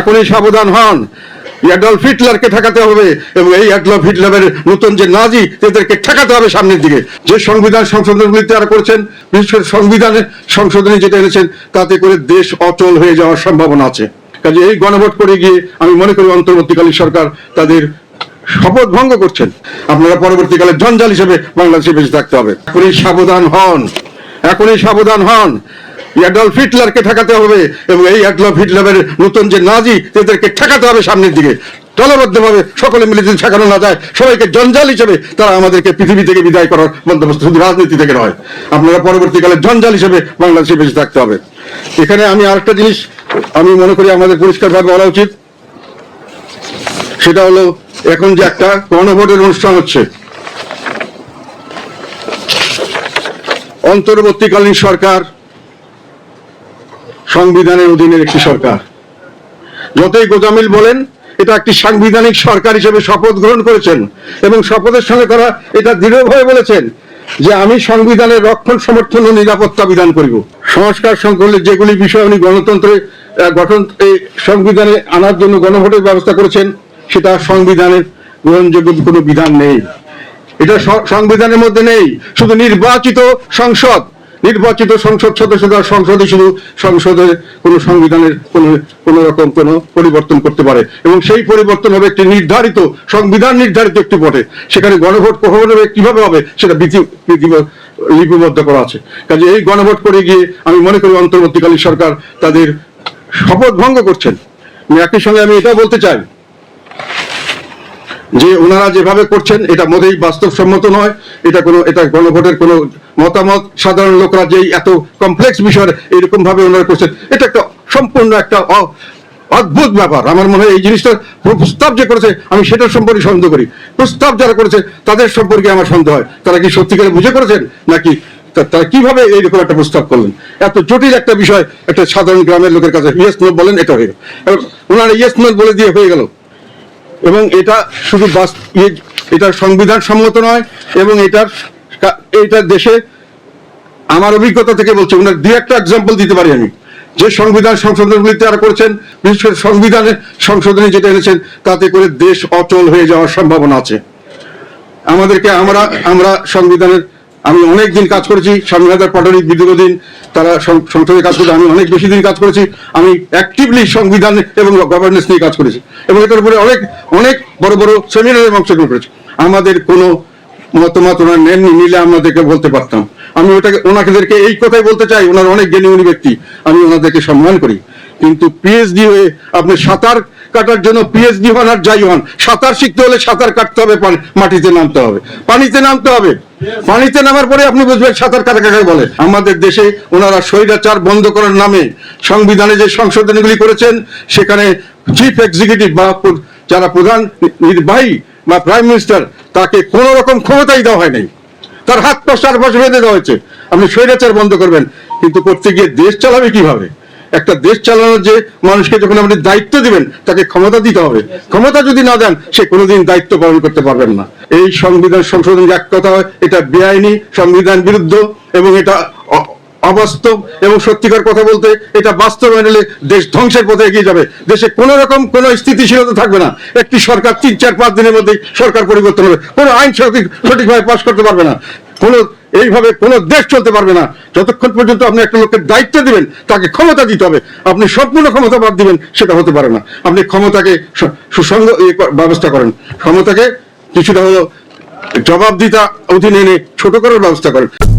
এখনই সাবধান হন। অ্যাডলফ হিটলারকে ঠেকাতে হবে এবং এই অ্যাডলফ হিটলারের নতুন যে নাজি, তাদেরকে ঠেকাতে হবে সামনের দিকে। যে সংবিধান সংশোধনগুলি তারা করেছেন, বিশেষ করে সংবিধানের সংশোধনী যেটা এনেছেন, তাতে করে দেশ অচল হয়ে যাওয়ার সম্ভাবনা আছে। কাজে এই গণভোট করে গিয়ে আমি মনে করি অন্তর্বর্তীকালীন সরকার তাদের শপথ ভঙ্গ করছেন। আপনারা পরবর্তীকালে জঞ্জাল হিসেবে বাংলাদেশে বেঁচে থাকতে হবে। এখনই সাবধান হন। এখনই সাবধান হন। অ্যাডলফ হিটলারকে ঠেকাতে হবে এবং এই অ্যাডলফ হিটলারের নতুন যে নাজি, তাদেরকে ঠেকাতে হবে সামনের দিকে। দলবদ্ধভাবে সকলে মিলে যদি ঠেকানো না যায়, সবাইকে জঞ্জাল হিসেবে তারা আমাদেরকে পৃথিবী থেকে বিদায় করার বন্দোবস্ত শুধু রাজনীতি থেকে নয়, আপনারা পরবর্তীকালে জঞ্জাল হিসেবে বাংলাদেশে বেঁচে থাকতে হবে। এখানে আমি আরেকটা জিনিস আমি মনে করি আমাদের পরিষ্কারভাবে বলা উচিত, সেটা হলো এখন যে একটা গণভোটের অনুষ্ঠান হচ্ছে, অন্তর্বর্তীকালীন সরকার সংবিধানের অধীনের একটি সরকার। যতই গোজামিল বলেন, এটা একটি সাংবিধানিক সরকার হিসেবে শপথ গ্রহণ করেছেন এবং শপথের সঙ্গে তারা এটা দৃঢ়ভাবে বলেছেন যে আমি সংবিধানের রক্ষণ, সমর্থন ও নিরাপত্তা বিধান করিব। সংস্কার সংকলনে যেগুলি বিষয় উনি গণতন্ত্রে গঠন সংবিধানে আনার জন্য গণভোটের ব্যবস্থা করেছেন, সেটা সংবিধানের গ্রহণযোগ্য কোনো বিধান নেই। এটা সংবিধানের মধ্যে নেই, শুধু নির্বাচিত সংসদ। নির্বাচিত সংসদ সদস্যরা সংসদে শুধু সংসদে কোনো সংবিধানের কোনো কোনো রকম কোনো পরিবর্তন করতে পারে। এবং সেই পরিবর্তন হবে একটি নির্ধারিত, সংবিধান নির্ধারিত একটি ভোটে সেখানে গণভোট কখন হবে কীভাবে হবে সেটা লিপিবদ্ধ করা আছে। কাজে এই গণভোট করে গিয়ে আমি মনে করি অন্তর্বর্তীকালীন সরকার তাদের শপথ ভঙ্গ করছেন। একই সঙ্গে আমি এটা বলতে চাই যে ওনারা যেভাবে করছেন, এটা মোটেই বাস্তবসম্মত নয়। এটা কোনো, এটা গণভোটের কোনো মতামত। সাধারণ লোকরা যেই এত কমপ্লেক্স বিষয় এরকম ভাবে ওনারা করছেন, এটা একটা সম্পূর্ণ একটা অদ্ভুত ব্যাপার। আমার মনে হয় এই জিনিসটা প্রস্তাব যে করেছে, আমি সেটার সম্পর্কে সন্দেহ করি। প্রস্তাব যারা করেছে, তাদের সম্পর্কে আমার সন্দেহ হয়। তারা কি সত্যিকারে বুঝে করেছেন, নাকি তারা কীভাবে এইরকম একটা প্রস্তাব করলেন? এত জটিল একটা বিষয়, একটা সাধারণ গ্রামের লোকের কাছে ইয়েস নো বলেন, এটা হয়ে গেল। ওনারা ইয়েস নো বলে দিয়ে হয়ে গেল। এবং এটা শুধু বাস ইয়ে- এটা সংবিধান সম্মত নয়, এবং এটার এটা দেশে আমার অভিজ্ঞতা থেকে বলছি ওনার দু একটা এক্সাম্পল দিতে পারি আমি। যে সংবিধান সংশোধনগুলি তারা করেছেন, বিশেষ করে সংবিধানের সংশোধনী যেটা এনেছেন, তাতে করে দেশ অচল হয়ে যাওয়ার সম্ভাবনা আছে। আমাদেরকে আমরা আমরা সংবিধানের আমি অনেক দিন কাজ করেছি স্বামীনাথার পাটরি দীর্ঘদিন তারা সংসদে কাজ করেছে, আমি অনেক বেশি দিন কাজ করেছি, আমি অ্যাক্টিভলি সংবিধান এবং গভর্নেন্স নিয়ে কাজ করেছি এবং এটার উপরে অনেক অনেক বড় বড় সেমিনারে অংশগ্রহণ করেছি। আমাদের কোনো মতামত ওনার নেননি, নিলে আমাদেরকে বলতে পারতাম। আমি ওটাকে ওনাদেরকে এই কথাই বলতে চাই, ওনার অনেক জ্ঞানী উনি ব্যক্তি, আমি ওনাদেরকে সম্মান করি। কিন্তু পিএইচডি হয়ে আপনি সাঁতার কাটার জন্য পিএইচডি হন আর যাই হন, সাঁতার শিখতে হলে সাঁতার কাটতে হবে মাটিতে নামতে হবে। পানিতে নামতে হবে। পানিতে নামার পরে আপনি বুঝবেন সাঁতার কাটা কাকে বলে। আমাদের দেশে ওনারা স্বৈরাচার বন্ধ করার নামে সংবিধানে যে সংশোধনীগুলি করেছেন, সেখানে চিফ এক্সিকিউটিভ বা যারা প্রধান নির্বাহী বা প্রাইম মিনিস্টার তাকে কোন রকম ক্ষমতাই দেওয়া হয় নাই। তার হাত পা চারপাশে বেঁধে দেওয়া হয়েছে। আপনি স্বৈরাচার বন্ধ করবেন, কিন্তু করতে গিয়ে দেশ চালাবে কীভাবে? একটা দেশ চালানোর যে মানুষকে যখন আপনি দায়িত্ব দিবেন, তাকে ক্ষমতা দিতে হবে। ক্ষমতা যদি না দেন, সে কোনোদিন দায়িত্ব পালন করতে পারবেন না। এই সংবিধান সংশোধন এক কথা হয়, এটা বেআইনি, সংবিধান বিরুদ্ধ, এবং এটা অবাস্তব, এবং সত্যিকার কথা বলতে এটা বাস্তবায়ন হলে দেশ ধ্বংসের পথে এগিয়ে যাবে। দেশে কোনো রকম কোনো স্থিতিশীলতা থাকবে না। একটি সরকার তিন, চার, পাঁচ দিনের মধ্যে সরকার পরিবর্তন হবে। কোনো আইন সঠিক, সঠিকভাবে পাশ করতে পারবে না। কোনো এইভাবে কোনো দেশ চলতে পারবে না। যতক্ষণ পর্যন্ত আপনি একটা লোকের দায়িত্ব দিবেন, তাকে ক্ষমতা দিতে হবে। আপনি সম্পূর্ণ ক্ষমতা বাদ দিবেন, সেটা হতে পারে না। আপনি ক্ষমতাকে সুসংগ ব্যবস্থা করেন। ক্ষমতাকে কিছুটা হলো জবাবদিতা অধীনে এনে ছোট করার ব্যবস্থা করেন।